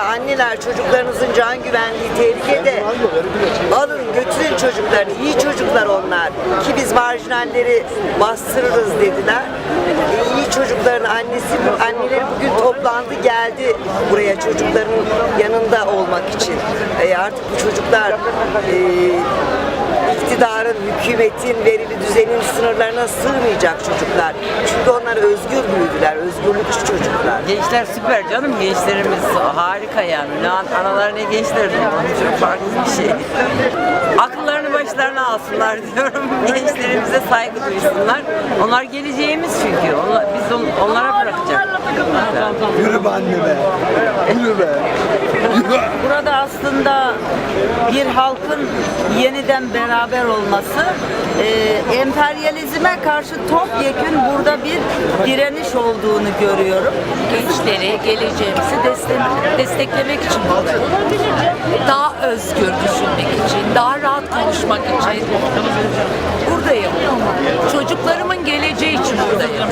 anneler çocuklarınızın can güvenliği tehlikede. Alın götürün çocuklarını. iyi çocuklar onlar. Ki biz marjinalleri bastırırız dediler. E, iyi çocukların annesi, anneleri bugün toplandı geldi buraya çocukların yanında olmak için. E, artık bu çocuklar e, hükümetin, verili düzenin sınırlarına sığmayacak çocuklar. Çünkü onlar özgür büyüdüler, özgürlükçü çocuklar. Gençler süper canım. Gençlerimiz harika yani. Ne an- analar ne gençler çok farklı bir şey. Akıllarını başlarına alsınlar diyorum. Gençlerimize saygı duysunlar. Onlar geleceğimiz çünkü. Onlar, biz on- onlara bırakacak. Yürü be anne be. Yürü be. Burada aslında bir halkın yeniden beraber olması, e, emperyalizme karşı topyekün burada bir direniş olduğunu görüyorum. gençleri, geleceğimizi destek- desteklemek için. Daha özgür düşünmek için, daha rahat konuşmak için buradayım. Çocuklarımın geleceği için buradayım.